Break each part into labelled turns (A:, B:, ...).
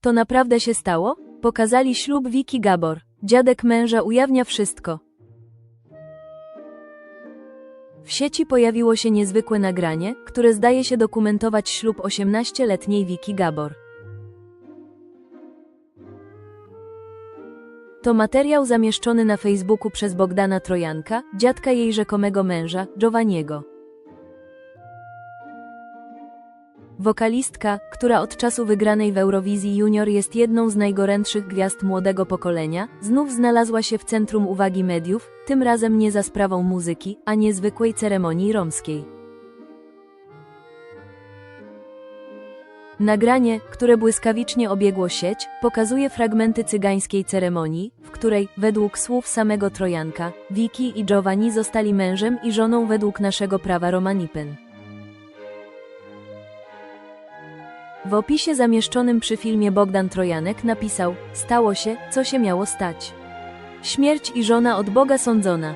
A: To naprawdę się stało? Pokazali ślub Wiki Gabor. Dziadek męża ujawnia wszystko. W sieci pojawiło się niezwykłe nagranie, które zdaje się dokumentować ślub 18-letniej Wiki Gabor. To materiał zamieszczony na Facebooku przez Bogdana Trojanka, dziadka jej rzekomego męża, Giovanniego. Wokalistka, która od czasu wygranej w Eurowizji Junior jest jedną z najgorętszych gwiazd młodego pokolenia, znów znalazła się w centrum uwagi mediów, tym razem nie za sprawą muzyki, a niezwykłej ceremonii romskiej. Nagranie, które błyskawicznie obiegło sieć, pokazuje fragmenty cygańskiej ceremonii, w której, według słów samego Trojanka, Wiki i Giovanni zostali mężem i żoną według naszego prawa Romanipen. W opisie zamieszczonym przy filmie Bogdan Trojanek napisał: Stało się, co się miało stać. Śmierć i żona od Boga sądzona.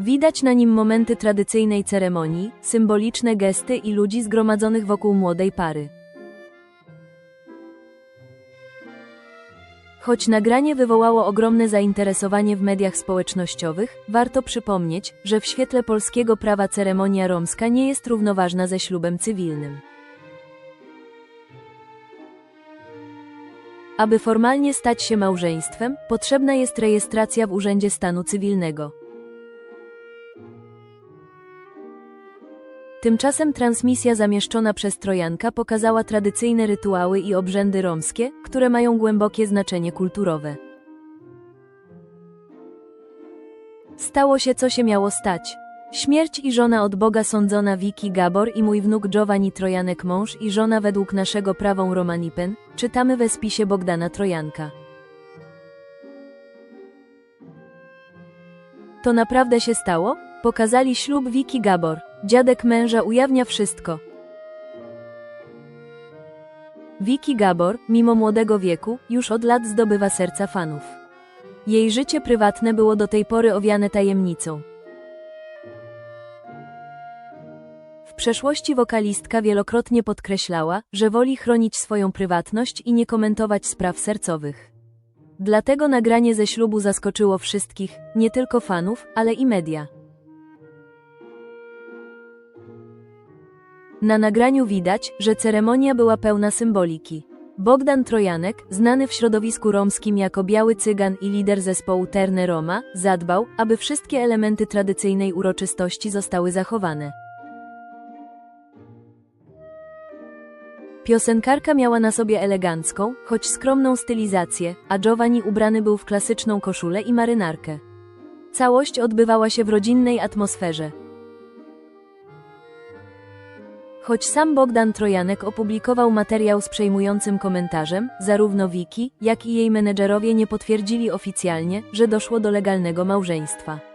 A: Widać na nim momenty tradycyjnej ceremonii, symboliczne gesty i ludzi zgromadzonych wokół młodej pary. Choć nagranie wywołało ogromne zainteresowanie w mediach społecznościowych, warto przypomnieć, że w świetle polskiego prawa ceremonia romska nie jest równoważna ze ślubem cywilnym. Aby formalnie stać się małżeństwem, potrzebna jest rejestracja w Urzędzie Stanu Cywilnego. Tymczasem transmisja zamieszczona przez Trojanka pokazała tradycyjne rytuały i obrzędy romskie, które mają głębokie znaczenie kulturowe. Stało się, co się miało stać. Śmierć i żona od Boga sądzona Wiki Gabor i mój wnuk Giovanni Trojanek mąż i żona według naszego prawą Romanipen, czytamy we spisie Bogdana Trojanka. To naprawdę się stało? Pokazali ślub Wiki Gabor. Dziadek męża ujawnia wszystko. Wiki Gabor, mimo młodego wieku, już od lat zdobywa serca fanów. Jej życie prywatne było do tej pory owiane tajemnicą. W przeszłości wokalistka wielokrotnie podkreślała, że woli chronić swoją prywatność i nie komentować spraw sercowych. Dlatego nagranie ze ślubu zaskoczyło wszystkich, nie tylko fanów, ale i media. Na nagraniu widać, że ceremonia była pełna symboliki. Bogdan Trojanek, znany w środowisku romskim jako biały cygan i lider zespołu Terne Roma, zadbał, aby wszystkie elementy tradycyjnej uroczystości zostały zachowane. Piosenkarka miała na sobie elegancką, choć skromną stylizację, a Giovanni ubrany był w klasyczną koszulę i marynarkę. Całość odbywała się w rodzinnej atmosferze. Choć sam Bogdan Trojanek opublikował materiał z przejmującym komentarzem, zarówno Wiki, jak i jej menedżerowie nie potwierdzili oficjalnie, że doszło do legalnego małżeństwa.